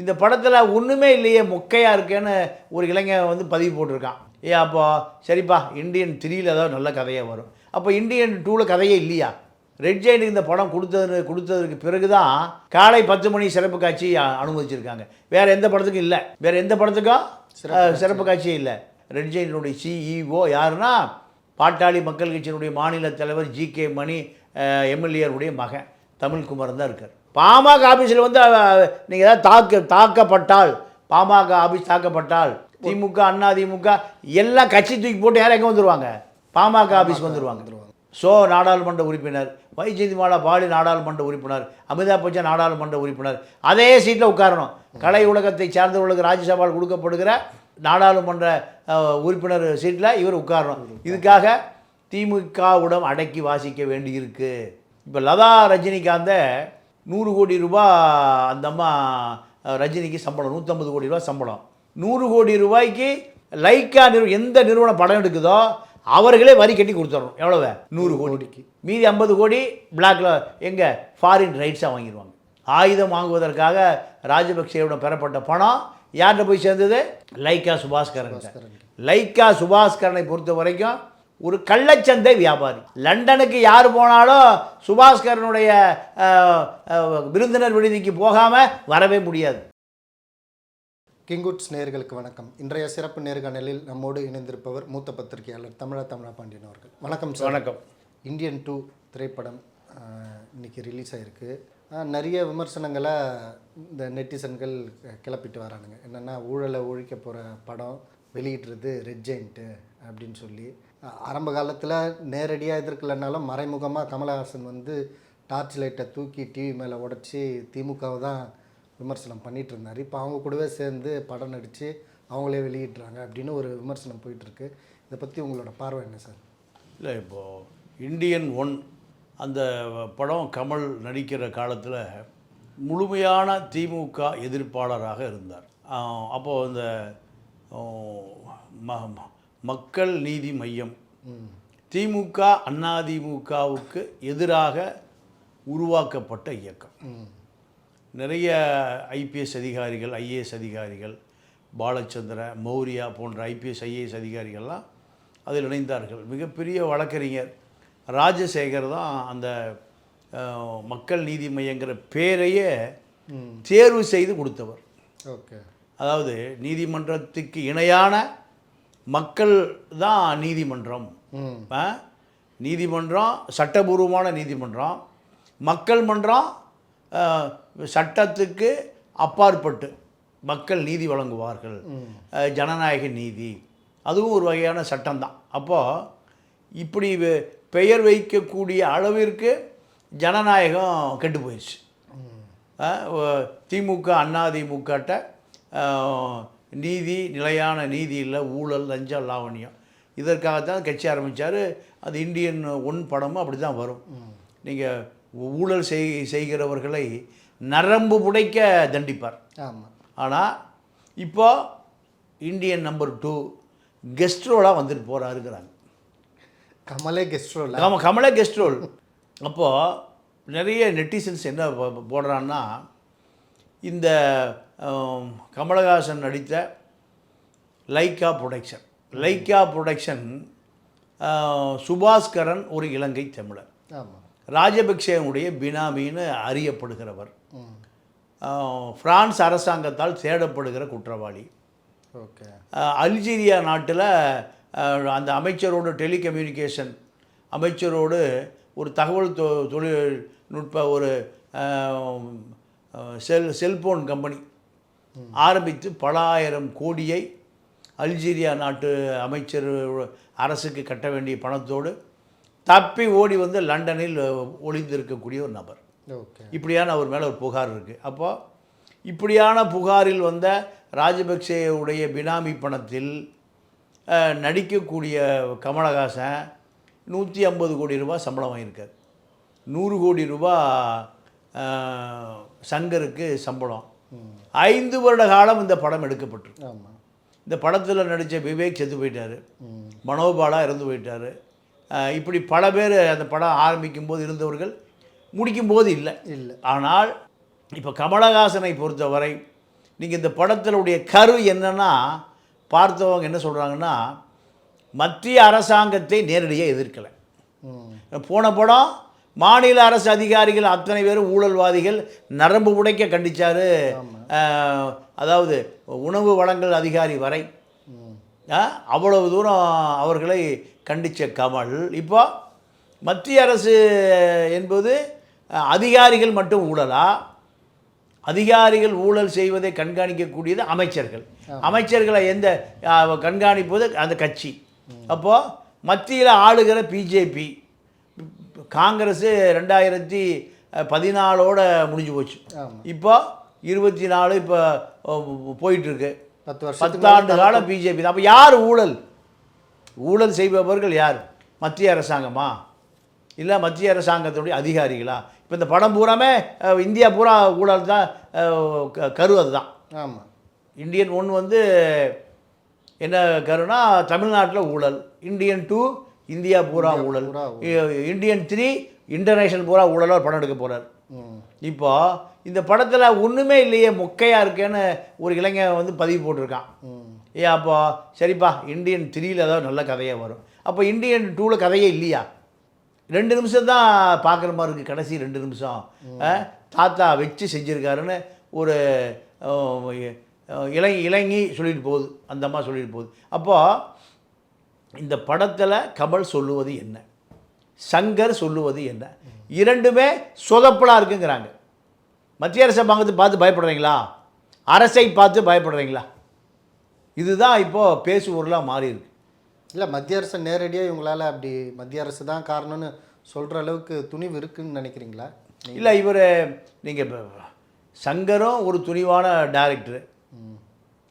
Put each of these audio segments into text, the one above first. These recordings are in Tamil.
இந்த படத்தில் ஒன்றுமே இல்லையே மொக்கையாக இருக்கேன்னு ஒரு இளைஞன் வந்து பதிவு போட்டிருக்கான். ஏ அப்போ சரிப்பா இந்தியன் த்ரீயில் ஏதாவது நல்ல கதையாக வரும். அப்போ இந்தியன் டூவில் கதையே இல்லையா? ரெட் ஜெயினுக்கு இந்த படம் கொடுத்தது கொடுத்ததுக்கு பிறகு தான் காலை பத்து மணி சிறப்பு காட்சி அனுமதிச்சிருக்காங்க. வேறு எந்த படத்துக்கும் இல்லை. வேறு எந்த படத்துக்கும் சிறப்பு காட்சியே இல்லை. ரெட் ஜெயினுடைய சிஇஓ யாருன்னா பாட்டாளி மக்கள் கட்சியினுடைய மாநில தலைவர் ஜி கே மணி எம்எல்ஏருடைய மகன் தமிழ்குமரன் தான் இருக்கார். பாமக ஆஃபீஸில் வந்து நீங்கள் ஏதாவது தாக்க தாக்கப்பட்டால் பாமக ஆஃபீஸ் தாக்கப்பட்டால் திமுக அண்ணா திமுக எல்லாம் கட்சி தூக்கி போட்டு யாரும் எங்கே வந்துருவாங்க? பாமக ஆஃபீஸ்க்கு வந்துருவாங்க. சோ நாடாளுமன்ற உறுப்பினர் வைஜெயந்திமாலா பாலி நாடாளுமன்ற உறுப்பினர் அமிதாப் பச்சன் நாடாளுமன்ற உறுப்பினர் அதே சீட்டில் உட்காரணும். கலை உலகத்தை சார்ந்தவர்களுக்கு ராஜ்யசபாவில் கொடுக்கப்படுகிற நாடாளுமன்ற உறுப்பினர் சீட்டில் இவர் உட்காரணும். இதுக்காக திமுகவுடன் அடக்கி வாசிக்க வேண்டியிருக்கு. இப்போ லதா ரஜினிகாந்தை நூறு கோடி ரூபாய் அந்த அம்மா ரஜினிக்கு சம்பளம் நூற்றம்பது கோடி ரூபாய் சம்பளம். நூறு கோடி ரூபாய்க்கு லைக்கா நிறு எந்த நிறுவனம் படம் எடுக்குதோ அவர்களே வரி கட்டி கொடுத்துட்றோம் எவ்வளவு? நூறு கோடிக்கு. மீதி ஐம்பது கோடி பிளாக்ல எங்கே? ஃபாரின் ரைட்ஸாக வாங்கிடுவாங்க. ஆயுதம் வாங்குவதற்காக ராஜபக்சேவிடம் பெறப்பட்ட பணம் யார்கிட்ட போய் சேர்ந்தது? லைக்கா சுபாஸ்கரன் லைக்கா சுபாஸ்கரனை பொறுத்த வரைக்கும் ஒரு கள்ளச்சந்தை வியாபாரி. லண்டனுக்கு யார் போனாலும் சுபாஸ்கரனுடைய விருந்தினர் விடுதிக்கு போகாமல் வரவே முடியாது. கிங்குட்ஸ் நேயர்களுக்கு வணக்கம். இன்றைய சிறப்பு நேர்காணலில் நம்மோடு இணைந்திருப்பவர் மூத்த பத்திரிகையாளர் தமிழா தமிழா பாண்டியன் அவர்கள். வணக்கம் சார். வணக்கம். இந்தியன் டூ திரைப்படம் இன்னைக்கு ரிலீஸ் ஆயிருக்கு. ஆஹ், நிறைய விமர்சனங்களை இந்த நெட்டிசன்கள் கிளப்பிட்டு வரானுங்க. என்னென்னா ஊழலை ஒழிக்க போகிற படம் வெளியிடுறது ரெட் ஜெயிண்ட்டு அப்படின்னு சொல்லி. ஆரம்ப காலத்தில் நேரடியாக எதிர்க்கலைனாலும் மறைமுகமாக கமலஹாசன் வந்து டார்ச் லைட்டை தூக்கி டிவி மேலே உடச்சி திமுகவை தான் விமர்சனம் பண்ணிகிட்டு இருந்தார். இப்போ அவங்க கூடவே சேர்ந்து படம் நடித்து அவங்களே வெளியிடுறாங்க அப்படின்னு ஒரு விமர்சனம் போயிட்டுருக்கு. இதை பற்றி உங்களோட பார்வை என்ன சார்? இல்லை இப்போது இந்தியன் ஒன் அந்த படம் கமல் நடிக்கிற காலத்தில் முழுமையான திமுக எதிர்ப்பாளராக இருந்தார். அப்போது அந்த ம- மக்கள் நீதி மையம். திமுக அதிமுகவுக்கு எதிராக உருவாக்கப்பட்ட இயக்கம். நிறைய ஐபிஎஸ் அதிகாரிகள் ஐஏஎஸ் அதிகாரிகள் பாலச்சந்திர மௌரியா போன்ற ஐபிஎஸ் ஐஏஎஸ் அதிகாரிகள்லாம் அதில் இணைந்தார்கள். மிகப்பெரிய வழக்கறிஞர் ராஜசேகர் தான் அந்த மக்கள் நீதி மையங்கிற பேரையே தேர்வு செய்து கொடுத்தவர். ஓகே. அதாவது நீதிமன்றத்துக்கு இணையான மக்கள் தான் நீதிமன்றம். நீதிமன்றம் சட்டபூர்வமான நீதிமன்றம். மக்கள் மன்றம் சட்டத்துக்கு அப்பாற்பட்டு மக்கள் நீதி வழங்குவார்கள். ஜனநாயக நீதி. அதுவும் ஒரு வகையான சட்டம்தான். அப்போது இப்படி வெ- பெயர் வைக்கக்கூடிய அளவிற்கு ஜனநாயகம் கெட்டு போயிடுச்சு திமுக அண்ணா திமுக அதிமுகட்ட நீதி நிலையான நீதி இல்லை ஊழல் லஞ்சம் லாவணியம். இதற்காகத்தான் கட்சி ஆரம்பித்தார் அது இந்தியன் ஒன் படமும் அப்படி தான் வரும். நீங்கள் ஊழல் செய் செய்கிறவர்களை நரம்பு புடைக்க தண்டிப்பார். ஆமாம் ஆனால் இப்போ இந்தியன் நம்பர் டூ கெஸ்ட் ரோலாக வந்துட்டு போகிறாருங்கிறாங்க கமலே கெஸ்ட் ரோல். ஆமாம் கமலே கெஸ்ட் ரோல். அப்போது நிறைய நெட்டிசன்ஸ் என்ன போடுறான்னா இந்த கமலஹாசன் நடித்த Lyca production Lyca production Subaskaran ஒரு இலங்கை தமிழர். ராஜபக்சேனுடைய பினாமின்னு அறியப்படுகிறவர். பிரான்ஸ் அரசாங்கத்தால் தேடப்படுகிற குற்றவாளி. ஓகே. அல்ஜீரியா நாட்டில் அந்த அமைச்சரோடு டெலிகம்யூனிகேஷன் அமைச்சரோடு ஒரு தகவல் தொ தொழில்நுட்ப ஒரு செல் செல்போன் கம்பெனி ஆரம்பித்து பல ஆயிரம் கோடியை அல்ஜீரியா நாட்டு அமைச்சர் அரசுக்கு கட்ட வேண்டிய பணத்தோடு தப்பி ஓடி வந்து லண்டனில் ஒளிந்திருக்கக்கூடிய ஒரு நபர். இப்படியான அவர் மேலே ஒரு புகார் இருக்குது அப்போ இப்படியான புகாரில் வந்த ராஜபக்சேவுடைய பினாமி பணத்தில் நடிக்கக்கூடிய கமலஹாசன் நூற்றி ஐம்பது கோடி ரூபாய் சம்பளம் வாங்கியிருக்கார். நூறு கோடி அஹ், சங்கருக்கு சம்பளம். ஐந்து வருட காலம் இந்த படம் எடுக்கப்பட்டிருக்கு ஆமாம் இந்த படத்தில் நடித்த விவேக் செத்து போயிட்டார். மனோபாலா இறந்து போயிட்டார். இப்படி பல பேர் அந்த படம் ஆரம்பிக்கும் போது இருந்தவர்கள் முடிக்கும் போது இல்லை. இல்லை. ஆனால் இப்போ கமலஹாசனை பொறுத்தவரை நீங்கள் இந்த படத்தினுடைய கரு என்னன்னா பார்த்தவங்க என்ன சொல்கிறாங்கன்னா மத்திய அரசாங்கத்தை நேரடியாக எதிர்க்கலை. போன படம் மாநில அரசு அதிகாரிகள் அத்தனை பேரும் ஊழல்வாதிகள் நரம்பு உடைக்க கண்டிச்சாரு. அஹ், அதாவது உணவு வழங்கல் அதிகாரி வரை. அவ்வளவு தூரம் அவர்களை கண்டித்த கமல். இப்போ மத்திய அரசு என்பது அதிகாரிகள் மட்டும் ஊழலா? அதிகாரிகள் ஊழல் செய்வதை கண்காணிக்கக்கூடியது அமைச்சர்கள். அமைச்சர்களை எந்த கண்காணிப்பது அந்த கட்சி. அப்போது மத்தியில் ஆளுகிற பிஜேபி காங்கிரஸ் ரெண்டாயிரத்தி பதினாலோட முடிஞ்சு போச்சு. இப்போ இருபத்தி நாலு இப்போ போயிட்டுருக்கு. பத்து வருஷத்துக்கு பத்தாண்டு காலம் பிஜேபி தான். அப்போ யார் ஊழல்? ஊழல் செய்பவர்கள் யார்? மத்திய அரசாங்கமா? இல்லை மத்திய அரசாங்கத்துடைய அதிகாரிகளா? இப்போ இந்த படம் பூராமே இந்தியா பூரா ஊழல் தான் கரு அதுதான். ஆமாம் இந்தியன் ஒன் வந்து என்ன கருனா? தமிழ்நாட்டில் ஊழல். இந்தியன் டூ இந்தியா பூரா ஊழல். இந்தியன் த்ரீ இன்டர்நேஷனல் பூரா ஊழலாக படம் எடுக்க போகிறார் இப்போ இந்த படத்தில் ஒன்றுமே இல்லையே மொக்கையாக இருக்கேன்னு ஒரு இளைஞன் வந்து பதிவு போட்டிருக்கான். ஏ அப்போ சரிப்பா இந்தியன் த்ரீயில் ஏதாவது நல்ல கதையாக வரும். அப்போ இந்தியன் டூவில் கதையே இல்லையா? ரெண்டு நிமிஷம் தான் பார்க்குற மாதிரி இருக்குது கடைசி ரெண்டு நிமிஷம். தாத்தா வச்சு செஞ்சுருக்காருன்னு ஒரு இளை இளைஞி சொல்லிட்டு போகுது அந்த அம்மா சொல்லிட்டு போகுது. அப்போது இந்த படத்தில் கமல் சொல்லுவது என்ன? சங்கர் சொல்லுவது என்ன? இரண்டுமே சொதப்பலாக இருக்குங்கிறாங்க. மத்திய அரசை பார்த்து பார்த்து பயப்படுறீங்களா? அரசை பார்த்து பயப்படுறீங்களா? இதுதான் இப்போது பேசுபொருளாக மாறி இருக்கு. இல்லை மத்திய அரசு நேரடியாக இவங்களால அப்படி மத்திய அரசு தான் காரணம்னு சொல்கிற அளவுக்கு துணிவு இருக்குன்னு நினைக்கிறீங்களா? இல்லை இவர் நீங்கள் சங்கரும் ஒரு துணிவான டைரக்டர்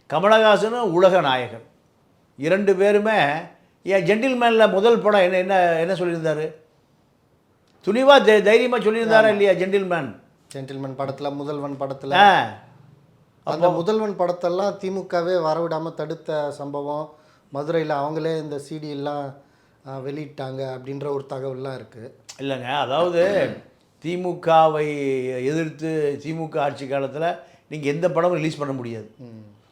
கமலஹாசனும் உலக நாயகன். இரண்டு பேருமே ஏன் ஜென்டில்மேனில் முதல் படம் என்ன என்ன என்ன சொல்லியிருந்தாரு? துணிவாக தை தைரியமாக சொல்லியிருந்தாரா இல்லையா ஜென்டில்மேன் ஜென்டில்மேன் படத்தில் முதல்வன் படத்தில். அந்த முதல்வன் படத்தெல்லாம் திமுகவே வரவிடாமல் தடுத்த சம்பவம். மதுரையில் அவங்களே இந்த சிடி எல்லாம் ஆ, வெளியிட்டாங்க அப்படின்ற ஒரு தகவல்லாம் இருக்குது இல்லைங்க அதாவது திமுகவை எதிர்த்து திமுக ஆட்சி காலத்தில் நீங்கள் எந்த படமும் ரிலீஸ் பண்ண முடியாது.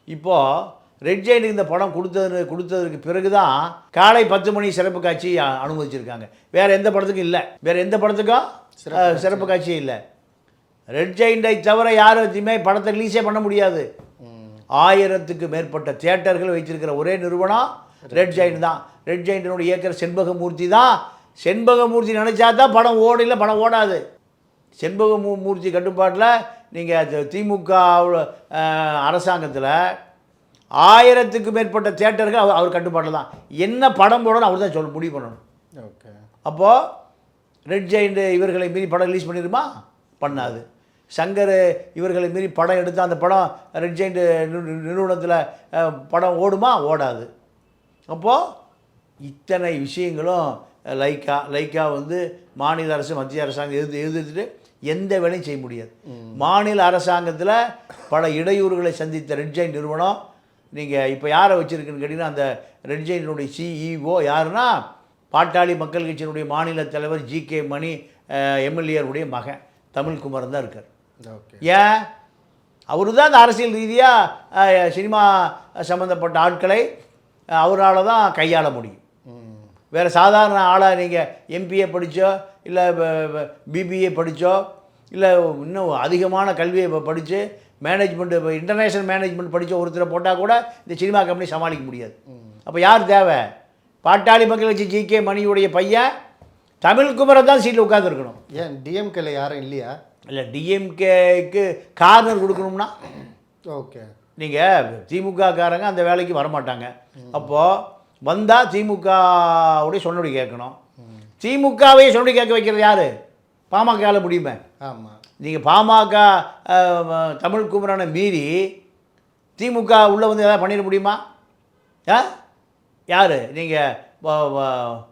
இப்போது ரெட் ஜெயினுக்கு இந்த படம் கொடுத்தது கொடுத்ததுக்கு பிறகு தான் காலை பத்து மணி சிறப்பு காட்சி அனுமதிச்சிருக்காங்க. வேறு எந்த படத்துக்கும் இல்லை. வேறு எந்த படத்துக்கும் சிறப்பு காட்சியே இல்லை. ரெட் ஜெயிண்டை தவிர யாரும் எதுவுமே படத்தை ரிலீஸே பண்ண முடியாது. ஆயிரத்துக்கு மேற்பட்ட தியேட்டர்கள் வைத்திருக்கிற ஒரே நிறுவனம் ரெட் ஜெயின் தான். ரெட் ஜெயின்டினுடைய இயக்குனர் செண்பகமூர்த்தி தான். செண்பகமூர்த்தி நினச்சா தான் படம் ஓடல படம் ஓடாது. செண்பகமூ மூர்த்தி கட்டுப்பாட்டில் நீங்கள் திமுக அரசாங்கத்தில் ஆயிரத்துக்கு மேற்பட்ட தியேட்டர்கள் அவர் அவர் கட்டுப்பாட்டில் தான். என்ன படம் போடணும் அவர் தான் சொல்ல முடிவு பண்ணணும். ஓகே. அப்போது ரெட் ஜெயிண்ட் இவர்களை மீறி படம் ரிலீஸ் பண்ணிடுமா பண்ணாது. சங்கர் இவர்களை மீறி படம் எடுத்து அந்த படம் ரெட் ஜெயிண்ட் நிறுவனத்தில் படம் ஓடுமா? ஓடாது. அப்போது இத்தனை விஷயங்களும் லைக்கா லைக்கா வந்து மாநில அரசு மத்திய அரசாங்கம் எதிர்த்து எதிர்த்துட்டு எந்த வேலையும் செய்ய முடியாது. மாநில அரசாங்கத்தில் பல இடையூறுகளை சந்தித்த ரெட் ஜெயிண்ட் நிறுவனம் நீங்கள் இப்போ யாரை வச்சுருக்குன்னு கேட்டிங்கன்னா அந்த ரெட் ஜெயினுடைய சிஇஓ யாருன்னா பாட்டாளி மக்கள் கட்சியினுடைய மாநில தலைவர் ஜி கே மணி எம்எல்ஏருடைய மகன். தமிழ்குமரன் தான் இருக்கார். ஓகே. ஏன்? அவரு தான் அந்த அரசியல் ரீதியாக சினிமா சம்மந்தப்பட்ட ஆட்களை அவரால் தான் கையாள முடியும். வேறு சாதாரண ஆளாக நீங்கள் எம்பிஏ படித்தோ இல்லை பிபிஏ படித்தோ இல்லை இன்னும் அதிகமான கல்வியை படித்து மேனேஜ்மெண்ட் இப்போ இன்டர்நேஷ்னல் மேனேஜ்மெண்ட் படித்த ஒருத்தரை போட்டால் கூட இந்த சினிமா கம்பெனி சமாளிக்க முடியாது. அப்போ யார் தேவை? பாட்டாளி மக்கள் கட்சி ஜி கே மணியுடைய பையன் தமிழ்குமரன் தான் சீட்டில் உட்காந்துருக்கணும் ஏன் டிஎம்கேல யாரும் இல்லையா? இல்லை டிஎம்கேக்கு கார்னர் கொடுக்கணும்னா? ஓகே. நீங்கள் திமுக காரங்க அந்த வேலைக்கு வரமாட்டாங்க. அப்போது வந்தால் திமுகவுடைய சொன்னபடி கேட்கணும். திமுகவையே சொன்னபடி கேட்க வைக்கிறது யார்? பாமகவில் முடியுமே. ஆமாம் நீங்கள் பாமக தமிழ் குமரனை மீறி திமுக உள்ளே வந்து எதாவது பண்ணிட முடியுமா? ஆ? யார்? நீங்கள்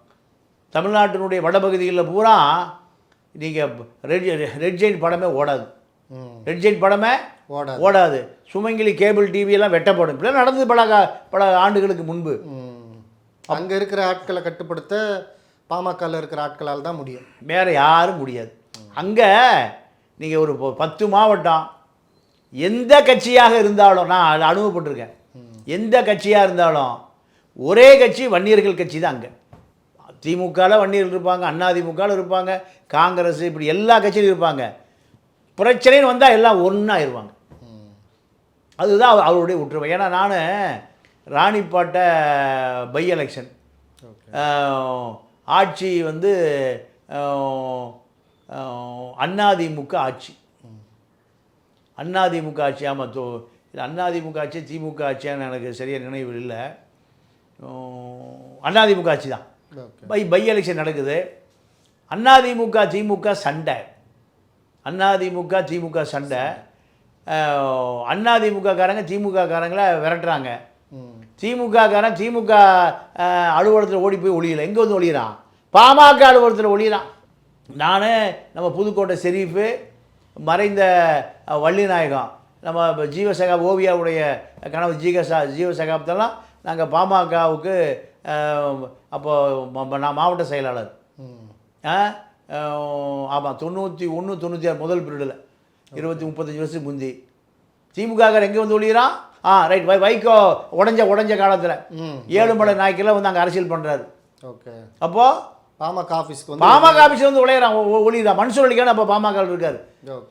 தமிழ்நாட்டினுடைய வடபகுதிகளில் பூரா நீங்கள் ரெட் ரெட் ஜெயின் படமே ஓடாது. ரெட் ஜெயின் படமே ஓடாது. ஓடாது. சுமங்கலி கேபிள் டிவி எல்லாம் வெட்டப்படும். இப்படிலாம் நடந்தது பல பல ஆண்டுகளுக்கு முன்பு. அங்கே இருக்கிற ஆட்களை கட்டுப்படுத்த பாமகவில் இருக்கிற ஆட்களால் தான் முடியும். வேறு யாரும் முடியாது. அங்கே நீங்கள் ஒரு பத்து மாவட்டம் எந்த கட்சியாக இருந்தாலும் நான் அனுபவப்பட்டிருக்கேன். எந்த கட்சியாக இருந்தாலும் ஒரே கட்சி வன்னியர்கள் கட்சி தான் அங்கே. திமுகவில் வன்னியர்கள் இருப்பாங்க அதிமுகவில் இருப்பாங்க காங்கிரஸ் இப்படி எல்லா கட்சியிலும் இருப்பாங்க. பிரச்சனைன்னு வந்தால் எல்லாம் ஒன்றாயிருவாங்க அதுதான் அவ- அவருடைய ஒற்றுமை. ஏன்னா நான் ராணிப்பாட்ட பை எலெக்ஷன். ஆட்சி வந்து அண்ணாதிமுக ஆட்சி. அண்ணாதிமுக ஆட்சி ஆமாம் தோ இது அண்ணாதிமுக ஆட்சி திமுக ஆட்சியான்னு எனக்கு சரியாக நினைவு இல்லை. அண்ணாதிமுக ஆட்சி தான். பை பை எலெக்ஷன் நடக்குது. அண்ணாதிமுக திமுக சண்டை. அண்ணாதிமுக திமுக சண்டை. ஆஹ், அண்ணாதிமுககாரங்க திமுக காரங்களை விரட்டுறாங்க. ம் திமுக காரன் திமுக அஹ், அலுவலகத்தில் ஓடி போய் ஒளியல. எங்கே வந்து ஒளியிறான் பாமக அலுவலகத்தில் ஒளியிறான் நான் நம்ம புதுக்கோட்டை ஷெரீஃபு மறைந்த வள்ளிநாயகம் நம்ம ஜீவசகா ஓவியாவுடைய கனவு ஜீகசா ஜீவசகாப்தெல்லாம் நாங்கள் பாமகவுக்கு அப்போ நான் மாவட்ட செயலாளர். ஆமாம் தொண்ணூற்றி ஒன்று தொண்ணூற்றி ஆறு முதல் பீரியடில் இருபத்தி முப்பத்தஞ்சு வருஷத்துக்கு முந்தி. திமுக எங்கே வந்து ஒளியிறான் ஆ ரைட் வை வைகோ உடஞ்ச உடஞ்ச காலத்தில். ஏழுமலை நாய்க்கெல்லாம் வந்து அங்கே அரசியல் பண்ணுறாரு ஓகே. அப்போது பாமக ஆஃபீஸ்க்கு வந்து பாமக ஆஃபீஸில் வந்து உழையிறான் ஒளியிறான் மன்சூர் அலிக்கான அப்போ பாமக இருக்கார்.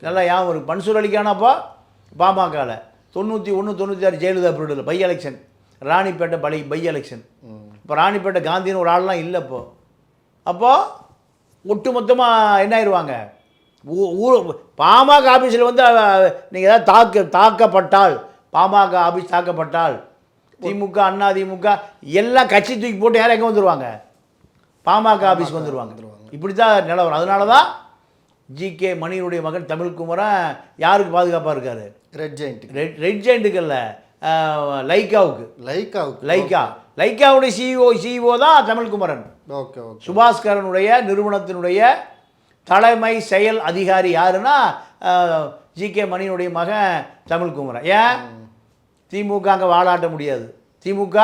நல்லா ஞாபகம் இருக்கு. மன்சூர் அலிக்கான அப்போ பாமகவில் தொண்ணூற்றி ஒன்று தொண்ணூற்றி ஆறு ஜெயலலிதா பீரியடில் பை எலெக்ஷன் ராணிப்பேட்டை பலை பை எலெக்ஷன் இப்போ ராணிப்பேட்டை காந்தின்னு ஒரு ஆள்லாம் இல்லை இப்போ. அப்போது ஒட்டு மொத்தமாக என்ன ஆயிடுவாங்க ஊ- ஊர் பாமக ஆஃபீஸில் வந்து நீங்கள் ஏதாவது தாக்க தாக்கப்பட்டால் பாமக ஆஃபீஸ் தாக்கப்பட்டால் திமுக அண்ணா திமுக எல்லாம் கட்சி தூக்கி போட்டு யாரும் எங்கே வந்துடுவாங்க பாமக ஆஃபீஸ்க்கு வந்துடுவாங்க இப்படி தான் நிலவரம். அதனால தான் ஜிகே மணியுடைய மகன் தமிழ்குமரன் யாருக்கு பாதுகாப்பாக இருக்கார்? ரெட் ஜெயிண்ட் ரெட் ரெட் ஜெயிண்ட்டுக்கல்ல லைக்காவுக்கு லைக்காவுக்கு லைக்கா லைக்காவுடைய சிஇஓ சிஇஓ தான் தமிழ்குமரன். ஓகே ஓகே சுபாஸ்கரனுடைய நிறுவனத்தினுடைய தலைமை செயல் அதிகாரி யாருன்னா ஜி கே மணியினுடைய மகன் தமிழ்குமரன். ஏன்? திமுக அங்கே வாழாட்ட முடியாது. திமுக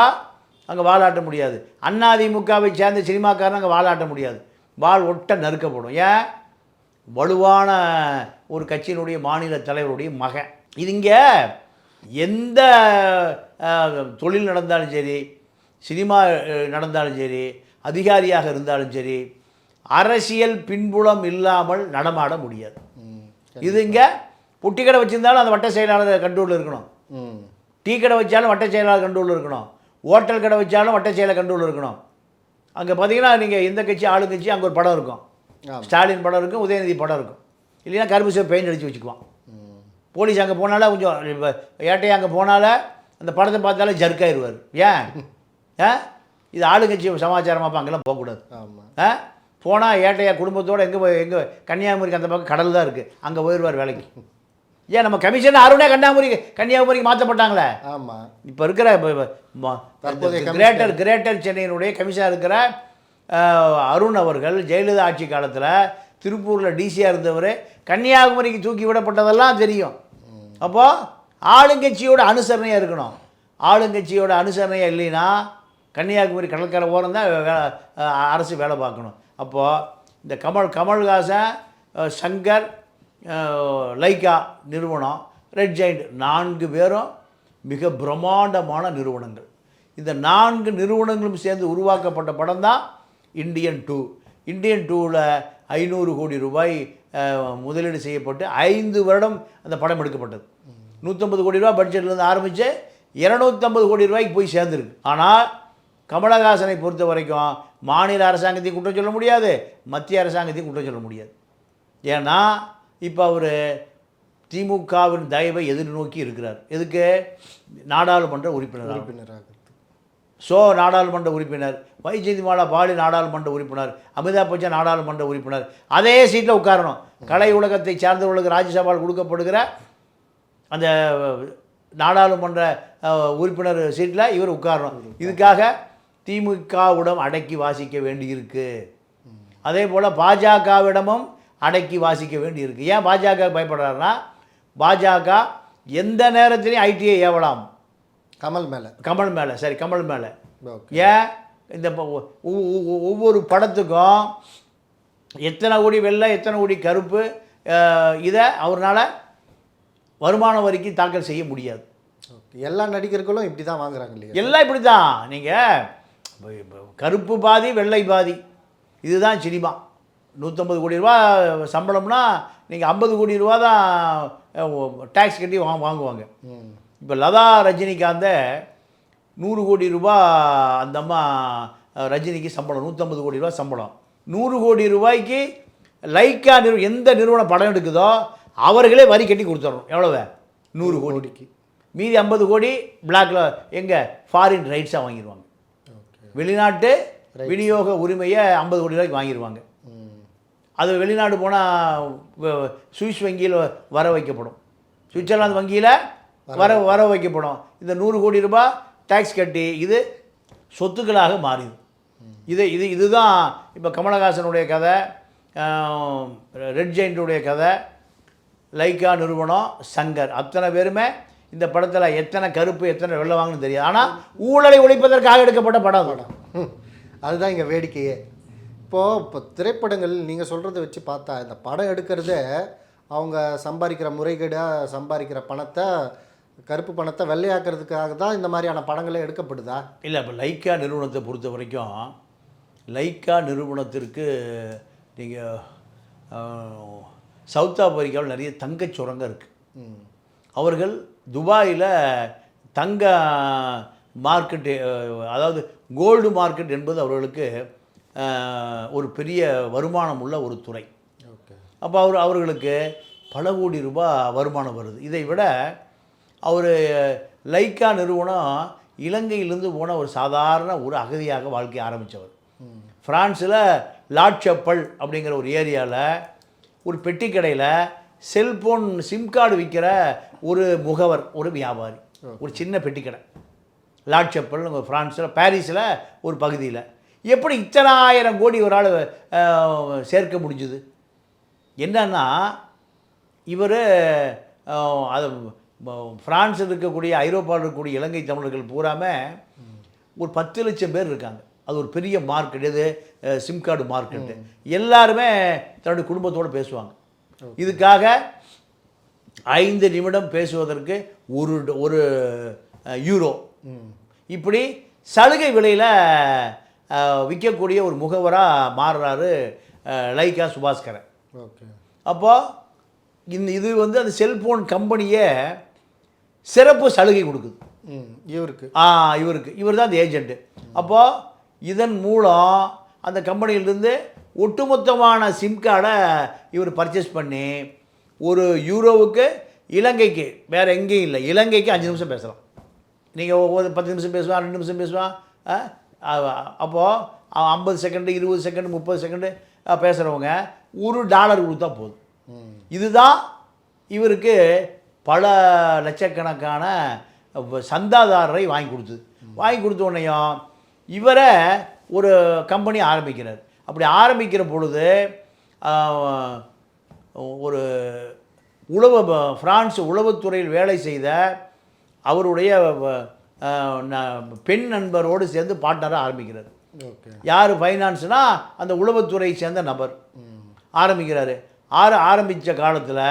அங்கே வாழாட்ட முடியாது. அண்ணா திமுகவை சேர்ந்த சினிமாக்காரன் அங்கே வாழாட்ட முடியாது. வாள் ஒட்ட நறுக்கப்படும். ஏன்? வலுவான ஒரு கட்சியினுடைய மாநில தலைவருடைய மகன். இது இங்கே எந்த தொழில் நடந்தாலும் சரி சினிமா நடந்தாலும் சரி அதிகாரியாக இருந்தாலும் சரி அரசியல் பின்புலம் இல்லாமல் நடமாட முடியாது. இது இங்கே பொட்டி கடை வச்சுருந்தாலும் அந்த வட்ட செயலாளர் கண்ட்ரோலில் இருக்கணும். டீ கடை வச்சாலும் வட்ட செயலாளர் கண்ட்ரோலில் இருக்கணும். ஹோட்டல் கடை வச்சாலும் வட்ட செயலர் கண்ட்ரோலில் இருக்கணும். அங்கே பார்த்தீங்கன்னா நீங்கள் எந்த கட்சி ஆளுங்கட்சி அங்கே ஒரு படம் இருக்கும். ஸ்டாலின் படம் இருக்கும் உதயநிதி படம் இருக்கும். இல்லைன்னா கருப்பு சிவப்பு பெயிண்ட் அடித்து வச்சுக்குவான். போலீஸ் அங்கே போனாலே கொஞ்சம் ஏட்டையை அங்கே போனாலே அந்த படத்தை பார்த்தாலே ஜர்க்காயிருவார். ஏன்? ஆ இது ஆளுங்கட்சி சமாச்சாரமாக அப்போ அங்கெல்லாம் போகக்கூடாது. ஆ? போனால் ஏட்டையா குடும்பத்தோடு எங்கே போய் எங்கே கன்னியாகுமரிக்கு அந்த பக்கம் கடல் தான் இருக்குது அங்கே போயிடுவார் வேலைக்கு. ஏன் நம்ம கமிஷன் அருணே கன்னியாகுமரி கன்னியாகுமரிக்கு மாற்றப்பட்டாங்களே? ஆமாம் இப்போ இருக்கிற கிரேட்டர் கிரேட்டர் சென்னையினுடைய கமிஷனாக இருக்கிற அருண் அவர்கள் ஜெயலலிதா ஆட்சி காலத்தில் திருப்பூரில் டிசியாக இருந்தவர் கன்னியாகுமரிக்கு தூக்கி விடப்பட்டதெல்லாம் தெரியும். அப்போது ஆளுங்கட்சியோட அனுசரணையாக இருக்கணும். ஆளுங்கட்சியோட அனுசரணையாக இல்லைன்னா கன்னியாகுமரி கடற்கரை ஓரம் தான் அரசு வேலை பார்க்கணும். அப்போது இந்த கமல் கமல்ஹாசன் சங்கர் லைக்கா நிறுவனம் ரெட் ஜெயிண்ட் நான்கு பேரும் மிக பிரம்மாண்டமான நிறுவனங்கள். இந்த நான்கு நிறுவனங்களும் சேர்ந்து உருவாக்கப்பட்ட படம் தான் இந்தியன் டூ. இந்தியன் டூவில் ஐநூறு கோடி ரூபாய் முதலீடு செய்யப்பட்டு ஐந்து வருடம் அந்த படம் எடுக்கப்பட்டது. நூற்றம்பது கோடி ரூபாய் பட்ஜெட்லேருந்து ஆரம்பித்து இரநூத்தம்பது கோடி ரூபாய்க்கு போய் சேர்ந்துருக்கு. ஆனால் கமலஹாசனை பொறுத்த வரைக்கும் மாநில அரசாங்கத்தையும் குற்றம் சொல்ல முடியாது மத்திய அரசாங்கத்தையும் குற்றம் சொல்ல முடியாது. ஏன்னா இப்போ அவர் திமுகவின் தயவை எதிர்நோக்கி இருக்கிறார். எதுக்கு? நாடாளுமன்ற உறுப்பினர் உறுப்பினராக சோ நாடாளுமன்ற உறுப்பினர். வைஜெயந்திமாலா பாலி நாடாளுமன்ற உறுப்பினர். அமிதாப் பச்சன் நாடாளுமன்ற உறுப்பினர். அதே சீட்டில் உட்காரணும். கலை உலகத்தை சார்ந்தவர்களுக்கு ராஜ்யசபாவில் கொடுக்கப்படுகிற அந்த நாடாளுமன்ற உறுப்பினர் சீட்டில் இவர் உட்காரணும். இதுக்காக திமுகவிடம் அடக்கி வாசிக்க வேண்டியிருக்கு. அதே போல் பாஜகவிடமும் அடக்கி வாசிக்க வேண்டியிருக்கு. ஏன் பாஜக பயப்படுறாருன்னா பாஜக எந்த நேரத்திலையும் ஐடியை ஏவலாம். கமல் மேலே. கமல் மேலே சரி கமல் மேலே. ஏன்? இந்த ஒவ்வொரு படத்துக்கும் எத்தனை கோடி வெள்ளை எத்தனை கோடி கருப்பு இதை அவர்னால வருமான வரிக்கு தாக்கல் செய்ய முடியாது. எல்லா நடிகர்களும் இப்படி தான் வாங்குறாங்க இல்லையா? எல்லாம் இப்படி தான். நீங்கள் கருப்பு பாதி வெள்ளை பாதி. இதுதான் சினிமா. நூற்றம்பது கோடி ரூபா சம்பளம்னா நீங்கள் ஐம்பது கோடி ரூபா தான் டேக்ஸ் கட்டி வாங்க வாங்குவாங்க. இப்போ லதா ரஜினிகாந்த நூறு கோடி ரூபா அந்த அம்மா ரஜினிக்கு சம்பளம் நூற்றம்பது கோடி ரூபா சம்பளம். நூறு கோடி ரூபாய்க்கு லைக்கா நிறு எந்த நிறுவனம் படம் எடுக்குதோ அவர்களே வரி கட்டி கொடுத்துட்றோம் எவ்வளவு? நூறு கோடி. கோடிக்கு. மீதி ஐம்பது கோடி பிளாக்ல எங்கே? ஃபாரின் ரைட்ஸாக வாங்கிடுவாங்க வெளிநாட்டு விநியோக உரிமையை ஐம்பது கோடி ரூபாய்க்கு வாங்கிடுவாங்க அது வெளிநாடு போனால் சுவிஸ் வங்கியில் வர வைக்கப்படும். சுவிட்சர்லாந்து வங்கியில் வர வர வைக்கப்படும். இந்த நூறு கோடி ரூபாய் டேக்ஸ் கட்டி இது சொத்துக்களாக மாறிது இது இது இதுதான் இப்போ கமலஹாசனுடைய கதை ரெட் ஜெயின்ட்டுடைய கதை லைக்கா நிறுவனம் சங்கர். அத்தனை பேருமே இந்த படத்தில் எத்தனை கருப்பு எத்தனை வெள்ளை வாங்கணும்னு தெரியாது. ஆனால் ஊழலை ஒழிப்பதற்காக எடுக்கப்பட்ட படம் ஹம். அதுதான் இங்கே வேடிக்கையே. இப்போது இப்போ திரைப்படங்கள் நீங்கள் சொல்கிறத வச்சு பார்த்தா இந்த படம் எடுக்கிறதே அவங்க சம்பாதிக்கிற முறைகேடாக சம்பாதிக்கிற பணத்தை கருப்பு பணத்தை வெள்ளையாக்குறதுக்காக தான் இந்த மாதிரியான படங்களே எடுக்கப்படுதா? இல்லை இப்போ லைக்கா நிறுவனத்தை பொறுத்த வரைக்கும் லைக்கா நிறுவனத்திற்கு நீங்கள் சவுத் ஆப்பிரிக்காவில் நிறைய தங்கச் சுரங்கம் இருக்குது அவர்கள் துபாயில் தங்க மார்க்கெட்டு அதாவது கோல்டு மார்க்கெட் என்பது அவர்களுக்கு ஒரு பெரிய வருமானம் உள்ள ஒரு துறை. ஓகே. அப்போ அவர் அவர்களுக்கு பல கோடி ரூபாய் வருமானம் வருது. இதை விட அவர் லைக்கா நிறுவனம் இலங்கையிலிருந்து போன ஒரு சாதாரண ஒரு அகதியாக வாழ்க்கை ஆரம்பித்தவர் ஃப்ரான்ஸில் லாட்சப்பல் அப்படிங்கிற ஒரு ஏரியாவில் ஒரு பெட்டி கடையில் செல்போன் சிம் கார்டு விற்கிற ஒரு முகவர் ஒரு வியாபாரி. ஒரு சின்ன பெட்டி கடை. லாட்சப்பல் ஃப்ரான்ஸில் பாரிஸில் ஒரு பகுதியில். எப்படி இத்தனை ஆயிரம் கோடி ஒரு ஆள் சேர்க்க முடிஞ்சுது? என்னன்னா இவர் அது ஃப்ரான்ஸில் இருக்கக்கூடிய ஐரோப்பாவில் இருக்கக்கூடிய இலங்கை தமிழர்கள் பூராமே ஒரு பத்து லட்சம் பேர் இருக்காங்க. அது ஒரு பெரிய மார்க்கெட் இது சிம் கார்டு மார்க்கெட்டு எல்லாருமே தன்னுடைய குடும்பத்தோடு பேசுவாங்க. இதுக்காக ஐந்து நிமிடம் பேசுவதற்கு ஒரு ஒரு யூரோ இப்படி சலுகை விலையில் விற்கக்கூடிய ஒரு முகவராக மாறுறாரு லைக்கா சுபாஸ்கரன். ஓகே. அப்போ இந்த இது வந்து அந்த செல்போன் கம்பெனியே சிறப்பு சலுகை கொடுக்குது. ம் இவருக்கு. ஆ இவருக்கு. இவர் தான் அந்த ஏஜென்ட்டு. அப்போது இதன் மூலம் அந்த கம்பெனியிலிருந்து ஒட்டுமொத்தமான சிம் கார்டை இவர் பர்ச்சேஸ் பண்ணி ஒரு யூரோவுக்கு இலங்கைக்கு வேறு எங்கேயும் இல்லை இலங்கைக்கு அஞ்சு நிமிஷம் பேசலாம். நீங்கள் ஒரு பத்து நிமிஷம் பேசுவான் ரெண்டு நிமிஷம் பேசுவான் அப்போது ஐம்பது செகண்டு இருபது செகண்டு முப்பது செகண்டு பேசுகிறவங்க ஒரு டாலர் கொடுத்தா போதும். இதுதான் இவருக்கு பல லட்சக்கணக்கான சந்தாதாரரை வாங்கி கொடுத்தது. வாங்கி கொடுத்த உடனேயும் இவரை ஒரு கம்பெனி ஆரம்பிக்கிறார். அப்படி ஆரம்பிக்கிற பொழுது ஒரு உளவு ஃப்ரான்ஸ் உளவுத்துறையில் வேலை செய்த அவருடைய பெண் நண்பரோடு சேர்ந்து பார்ட்னராக ஆரம்பிக்கிறார். யார் ஃபைனான்ஸ்னா அந்த உளவுத்துறையை சேர்ந்த நபர். ஆரம்பிக்கிறாரு. ஆர ஆரம்பித்த காலத்தில்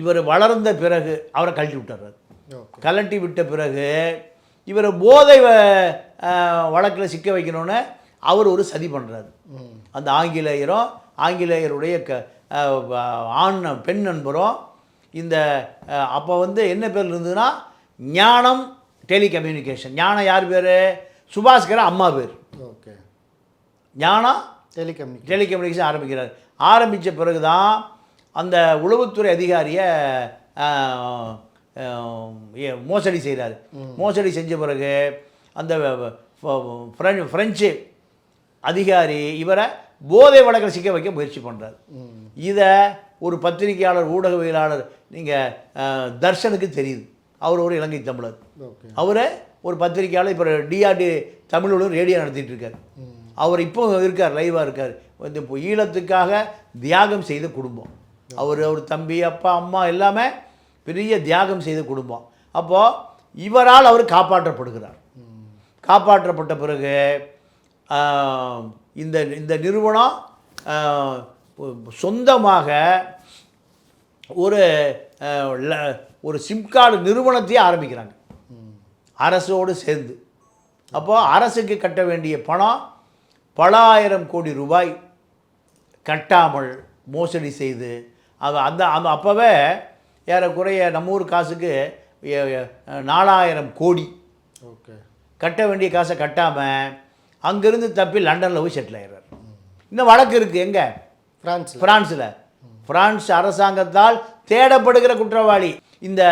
இவர் வளர்ந்த பிறகு அவரை கழட்டி விட்டுறாரு. கலட்டி விட்ட பிறகு இவரை போதை வழக்கில் சிக்க வைக்கணும்னு அவர் ஒரு சதி பண்ணுறாரு அந்த ஆங்கிலேயரும் ஆங்கிலேயருடைய க ஆண் பெண் நண்பரும் இந்த அப்போ வந்து என்ன பேர் இருந்ததுன்னா ஞானம் டெலிகம்யூனிகேஷன் ஞானம் யார் பேர்? சுபாஸ்கர அம்மா பேர். ஓகே. ஞானம் டெலிகம்யூனிகேஷன் டெலிகம்யூனிகேஷன் ஆரம்பிக்கிறார். ஆரம்பித்த பிறகு தான் அந்த உளவுத்துறை அதிகாரியை மோசடி செய்கிறார் மோசடி செஞ்ச பிறகு அந்த ஃப- ஃப்ரெஞ்சு அதிகாரி இவரை போதை வழக்கில் சிக்க வைக்க முயற்சி பண்ணுறார் இதை ஒரு பத்திரிகையாளர் ஊடகவியலாளர் நீங்கள் தர்ஷனுக்கு தெரியுது. அவர் ஒரு இலங்கை தமிழர். அவர் ஒரு பத்திரிக்கையாளர் இப்போ டிஆர்டி தமிழோடு ரேடியோ நடத்திட்டு இருக்கார் அவர் இப்போ இருக்கார் லைவாக இருக்கார். இந்த ஈழத்துக்காக தியாகம் செய்த குடும்பம். அவர் அவர் தம்பி அப்பா அம்மா எல்லாமே பெரிய தியாகம் செய்த குடும்பம். அப்போது இவரால் அவர் காப்பாற்றப்படுகிறார். காப்பாற்றப்பட்ட பிறகு இந்த இந்த நிறுவனம் சொந்தமாக ஒரு ஒரு சிம் கார்டு நிறுவனத்தையே ஆரம்பிக்கிறாங்க. அரசோடு சேர்ந்து. அப்போ அரசுக்கு கட்ட வேண்டிய பணம் பல ஆயிரம் கோடி ரூபாய் கட்டாமல் மோசடி செய்து அது அந்த அந்த அப்போவே ஏறக்குறைய நம்ம ஊர் காசுக்கு நாலாயிரம் கோடி. ஓகே. கட்ட வேண்டிய காசை கட்டாமல் அங்கேருந்து தப்பி லண்டனில் போய் செட்டில் ஆயிடுறார். இன்னும் வழக்கு இருக்குது எங்கே? ஃப்ரான்ஸில் பிரான்ஸில். பிரான்ஸ் அரசாங்கத்தால் தேடப்படுகிற குற்றவாளி. இந்த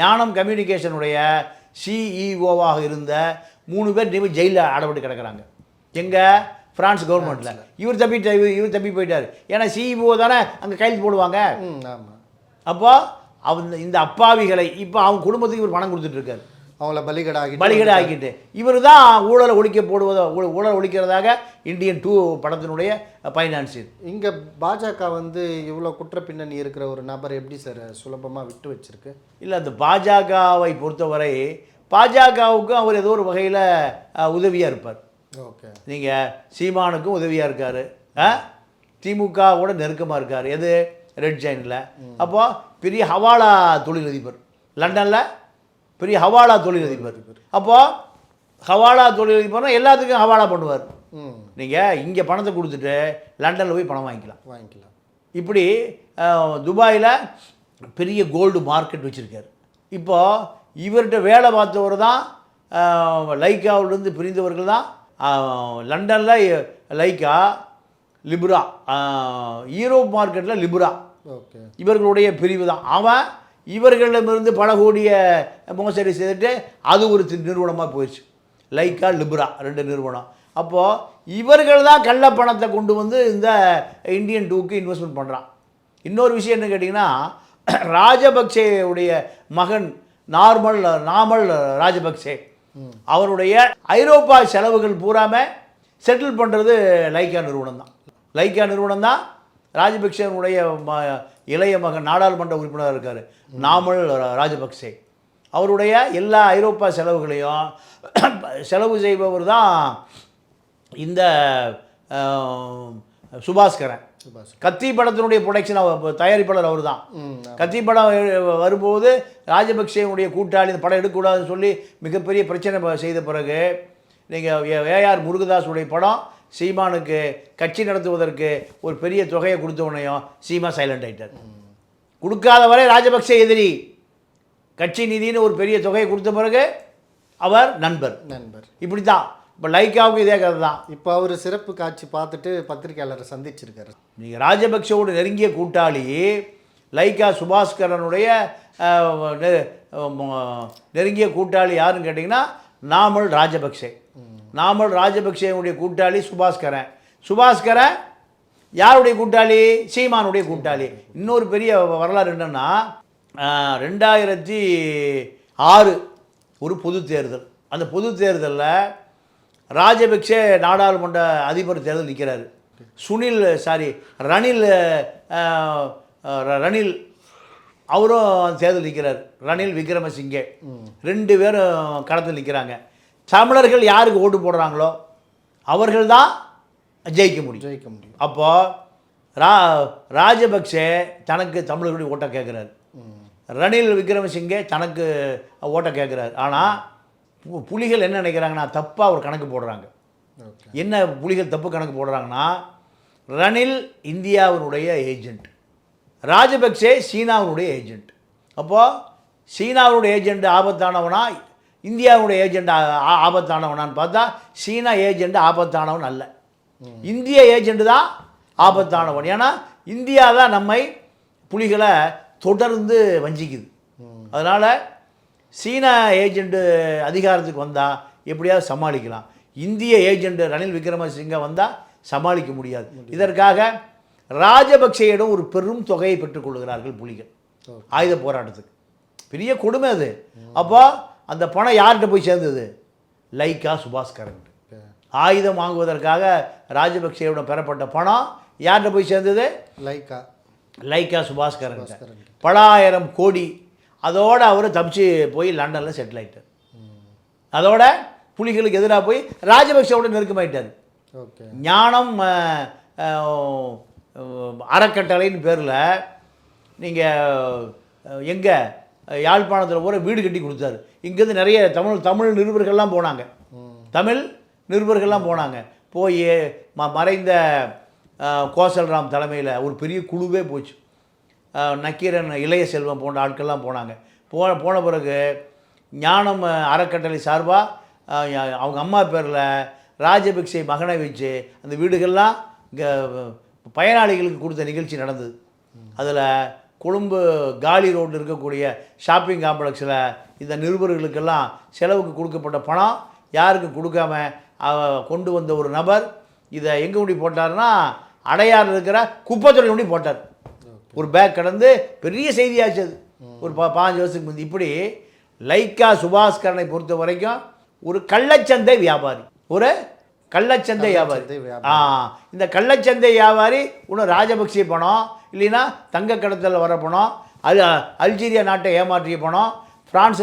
ஞானம் கம்யூனிகேஷனுடைய சிஇஓவாக இருந்த மூணு பேர் இனிமேல் ஜெயிலில் அடப்பட்டு கிடக்குறாங்க. எங்கே? பிரான்ஸ் கவர்மெண்ட்டில் இவர் தப்பி இவர் இவர் தப்பி போயிட்டார். ஏன்னா சிஇஓ தானே அங்கே கையெழுத்து போடுவாங்க. ம் ஆமாம் அப்போ அவங்க இந்த அப்பாவிகளை இப்போ அவங்க குடும்பத்துக்கு இவர் பணம் கொடுத்துட்டு இருக்காரு. அவங்கள பலிகடாகி பலிகடை ஆக்கிட்டு இவர் தான் ஊழலை ஒழிக்க போடுவதோ ஊழ- ஊழல் ஒழிக்கிறதாக இந்தியன் டூ படத்தினுடைய ஃபைனான்ஸ் இது இங்கே பாஜக வந்து இவ்வளோ குற்ற பின்னணி இருக்கிற ஒரு நபர் எப்படி சார் சுலபமாக விட்டு வச்சிருக்கு? இல்லை அந்த பாஜகவை பொறுத்தவரை பாஜகவுக்கும் அவர் ஏதோ ஒரு வகையில் உதவியாக இருப்பார். ஓகே. நீங்கள் சீமானுக்கும் உதவியாக இருக்கார். திமுக கூட நெருக்கமாக இருக்கார். எது? ரெட் ஜெயினில் அப்போது பெரிய ஹவாலா தொழிலதிபர். லண்டனில் பெரிய ஹவாலா தொழிலதிபர். அப்போது ஹவாலா தொழிலதிபர்னா எல்லாத்துக்கும் ஹவாலா பண்ணுவார். நீங்கள் இங்கே பணத்தை கொடுத்துட்டு லண்டனில் போய் பணம் வாங்கிக்கலாம். வாங்கிக்கலாம். இப்படி துபாயில் பெரிய கோல்டு மார்க்கெட் வச்சுருக்காரு. இப்போது இவர்கிட்ட வேலை பார்த்தவர் தான் லைக்காவிலிருந்து பிரிந்தவர்கள் தான். லண்டனில் லைக்கா லிப்ரா ஈரோப் மார்க்கெட்டில் லிப்ரா. ஓகே. இவர்களுடைய பிரிவு தான். அவன் இவர்களிடமிருந்து பல கோடிய மோசடி செய்துட்டு அது ஒரு நிறுவனமாக போயிடுச்சு. லைக்கா லிப்ரா ரெண்டு நிறுவனம். அப்போது இவர்கள் தான் கள்ள பணத்தை கொண்டு வந்து இந்த இந்தியன் டூக்கு இன்வெஸ்ட்மெண்ட் பண்ணுறான் இன்னொரு விஷயம் என்ன கேட்டிங்கன்னா ராஜபக்சேவுடைய மகன் நார்மல் நாமல் ராஜபக்சே அவருடைய ஐரோப்பா செலவுகள் பூராமல் செட்டில் பண்ணுறது லைக்கா நிறுவனம் தான். லைக்கா நிறுவனம் தான். ராஜபக்சேனுடைய ம- இளைய மகன் நாடாளுமன்ற உறுப்பினராக இருக்கார். நாமல் ராஜபக்சே. அவருடைய எல்லா ஐரோப்பா செலவுகளையும் செலவு செய்பவர் தான் இந்த சுபாஸ்கரன் கத்தி படத்தினுடைய ப்ரொடக்ஷன் அவர் தயாரிப்பாளர் அவர் தான் கத்தி படம் வரும்போது ராஜபக்சேவுடைய கூட்டாளி இந்த படம் எடுக்கக்கூடாதுன்னு சொல்லி மிகப்பெரிய பிரச்சனை செய்த பிறகு நீங்கள் ஏஆர் முருகதாஸுடைய படம் சீமானுக்கு கட்சி நடத்துவதற்கு ஒரு பெரிய தொகையை கொடுத்த உடனேயும் சீமா சைலண்ட் ஆயிட்டார். கொடுக்காத வரை ராஜபக்சே எதிரி. கட்சி நிதின்னு ஒரு பெரிய தொகையை கொடுத்த பிறகு அவர் நண்பர். நண்பர். இப்படி தான் இப்போ லைக்காவுக்கு இதே கதை தான். இப்போ அவர் சிறப்பு காட்சி பார்த்துட்டு பத்திரிக்கையாளரை சந்திச்சிருக்காரு. நீங்கள் ராஜபக்சவோட நெருங்கிய கூட்டாளி லைக்கா ம- நெருங்கிய கூட்டாளி யாருன்னு கேட்டிங்கன்னா நாமல் ராஜபக்சே. நாமல் ராஜபக்சேவுடைய கூட்டாளி சுபாஸ்கரன் சுபாஸ்கரன் யாருடைய கூட்டாளி? சீமானுடைய கூட்டாளி. இன்னொரு பெரிய வரலாறு என்னென்னா ரெண்டாயிரத்தி ஆறு ஒரு பொது தேர்தல். அந்த பொது தேர்தலில் ராஜபக்சே நாடாளுமன்ற அதிபர் தேர்தல் நிற்கிறாரு சுனில் சாரி ரணில் ரணில் அவரும் தேர்தல் நிற்கிறார் ரணில் விக்ரமசிங்கே. ரெண்டு பேரும் களத்தில் நிற்கிறாங்க தமிழர்கள் யாருக்கு ஓட்டு போடுறாங்களோ அவர்கள் தான் ஜெயிக்க முடியும். ஜெயிக்க முடியும். அப்போ ரா ராஜபக்சே தனக்கு தமிழர்களுடைய ஓட்டை கேட்குறாரு. ரணில் விக்ரமசிங்கே தனக்கு ஓட்டை கேட்குறாரு. ஆனால் புலிகள் என்ன நினைக்கிறாங்கன்னா தப்பாக ஒரு கணக்கு போடுறாங்க. என்ன புலிகள் தப்பு கணக்கு போடுறாங்கன்னா ரணில் இந்தியாவினுடைய ஏஜெண்ட் ராஜபக்சே சீனாவினுடைய ஏஜெண்ட் அப்போது சீனாவுடைய ஏஜெண்ட் ஆபத்தானவனா? இந்தியாவுடைய ஏஜெண்ட் ஆபத்தானவனான்னு பார்த்தா சீனா ஏஜெண்ட் ஆபத்தானவன் அல்ல. இந்திய ஏஜெண்ட் தான் ஆபத்தானவன். ஏன்னா இந்தியா தான் நம்மை புலிகளை தொடர்ந்து வஞ்சிக்குது. அதனால் சீனா ஏஜெண்ட்டு அதிகாரத்துக்கு வந்தால் எப்படியாவது சமாளிக்கலாம். இந்திய ஏஜெண்ட் ரணில் விக்ரமசிங்க வந்தால் சமாளிக்க முடியாது. இதற்காக ராஜபக்சேயிடம் ஒரு பெரும் தொகையை பெற்றுக்கொள்கிறார்கள் புலிகள். ஆயுத போராட்டத்துக்கு. பெரிய கொடுமை அது. அப்போ அந்த பணம் யார்கிட்ட போய் சேர்ந்தது? லைக்கா சுபாஸ்கரன் ஓகே ஆயுதம் வாங்குவதற்காக ராஜபக்சேவிடம் பெறப்பட்ட பணம் யார்கிட்ட போய் சேர்ந்தது? லைக்கா லைக்கா சுபாஸ்கரன் கிட்ட. பலாயிரம் கோடி. அதோட அவர் தப்பிச்சு போய் லண்டனில் செட்டில் ஆயிட்டார். அதோட புலிகளுக்கு எதிராக போய் ராஜபக்சேவோட நெருக்கமாயிட்டார். ஞானம் அறக்கட்டளைன்னு பேரில் நீங்கள் எங்கே யாழ்ப்பாணத்தில் பூரா வீடு கட்டி கொடுத்தாரு. இங்கேருந்து நிறைய தமிழ் தமிழ் நிருபர்கள்லாம் போனாங்க. தமிழ் நிருபர்கள்லாம் போனாங்க. போய் ம மறைந்த கோசல்ராம் தலைமையில் ஒரு பெரிய குழுவே போச்சு. நக்கீரன் இளைய செல்வம் போன்ற ஆட்கள்லாம் போனாங்க. போன போன பிறகு ஞானம் அறக்கட்டளை சார்பாக அவங்க அம்மா பேரில் ராஜபக்சே மகனை வச்சு அந்த வீடுகள்லாம் இங்கே பயனாளிகளுக்கு கொடுத்த நிகழ்ச்சி நடந்தது. அதில் கொழும்பு காலி ரோட்டில் இருக்கக்கூடிய ஷாப்பிங் காம்ப்ளெக்ஸில் இந்த நிருபர்களுக்கெல்லாம் செலவுக்கு கொடுக்கப்பட்ட பணம் யாருக்கு கொடுக்காம கொண்டு வந்த ஒரு நபர் இதை எங்கே கொண்டு போட்டாருன்னா அடையாறில் இருக்கிற குப்பைத்துறை கொண்டு போட்டார். ஒரு பேக் கடந்து பெரிய செய்தியாச்சு அது. ஒரு பா பாஞ்சு வருஷத்துக்கு முந்தி. இப்படி லைக்கா சுபாஸ்கரனை பொறுத்த வரைக்கும் ஒரு கள்ளச்சந்தை வியாபாரி. ஒரு கள்ளச்சந்தை வியாபாரி கள்ளச்சந்தை வியாபாரி. ஆ இந்த கள்ளச்சந்தை வியாபாரி இன்னும் ராஜபக்சே பணம் இல்லைன்னா தங்க கடத்தல் வர பணம் அது அல்ஜீரியா நாட்டை ஏமாற்றிய பணம் பிரான்ஸ்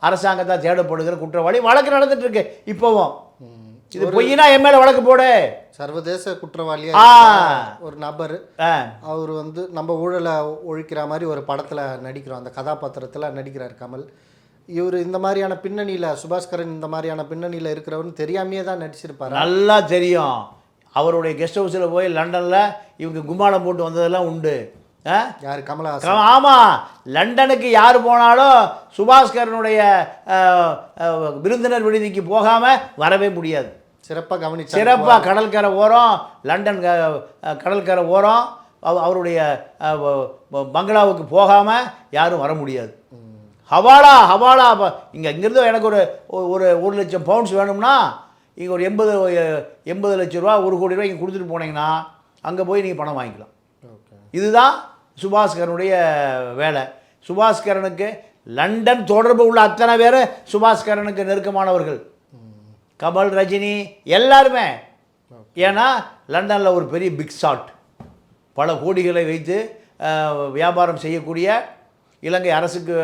அரசாங்கத்தால் தேடப்படுகிற குற்றவாளி வழக்கு நடந்துட்டு இருக்கு இப்போவும். இது பொய்னா என் மேல வழக்கு போடு. சர்வதேச குற்றவாளியா ஆ. இருக்கிற ஒரு நபர். ஆ. அவர் வந்து நம்ம ஊழலை ஒழிக்கிற மாதிரி ஒரு படத்தில் நடிக்கிறோம். அந்த கதாபாத்திரத்தில் நடிக்கிறார் கமல். இவர் இந்த மாதிரியான பின்னணியில் சுபாஸ்கரன் இந்த மாதிரியான பின்னணியில் இருக்கிறவர்னு தெரியாமையே தான் நடிச்சிருப்பாரு? நல்லா தெரியும். அவருடைய கெஸ்ட் ஹவுஸில் போய் லண்டனில் இவங்க கும்மாளம் போட்டு வந்ததெல்லாம் உண்டு. யார்? கமலஹாசன். க- ஆமா. லண்டனுக்கு யார் போனாலும் அஹ், விருந்தினர் விடுதிக்கு போகாம வரவே முடியாது. சிறப்பாக கவனிச்சார் சிறப்பாக கடற்கரை ஓரம் லண்டன் கடற்கரை ஓரம் அவ- அவருடைய பங்களாவுக்கு போகாமல் யாரும் வர முடியாது. ஹவாலா ஹவாலா இங்கே இங்கேருந்து எனக்கு ஒரு ஒரு ஒரு லட்சம் பவுண்ட்ஸ் வேணும்னா இங்கே ஒரு எண்பது எண்பது லட்ச ரூபா ஒரு கோடி ரூபாய் இங்கே கொடுத்துட்டு போனீங்கன்னா அங்கே போய் நீங்கள் பணம் வாங்கிக்கலாம். இதுதான் சுபாஸ்கரனுடைய வேலை. சுபாஸ்கரனுக்கு லண்டன் தொடர்பு உள்ள அத்தனை பேர் சுபாஸ்கரனுக்கு நெருக்கமானவர்கள். கமல் ரஜினி எல்லாருமே. ஏன்னா லண்டனில் ஒரு பெரிய பிக் ஷாட் பல கோடிகளை வைத்து வியாபாரம் செய்யக்கூடிய இலங்கை அரசுக்கு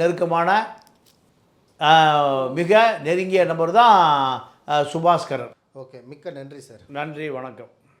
நெருக்கமான மிக நெருங்கிய நபர் தான் சுபாஸ்கரன். ஓகே மிக்க நன்றி சார். நன்றி வணக்கம்.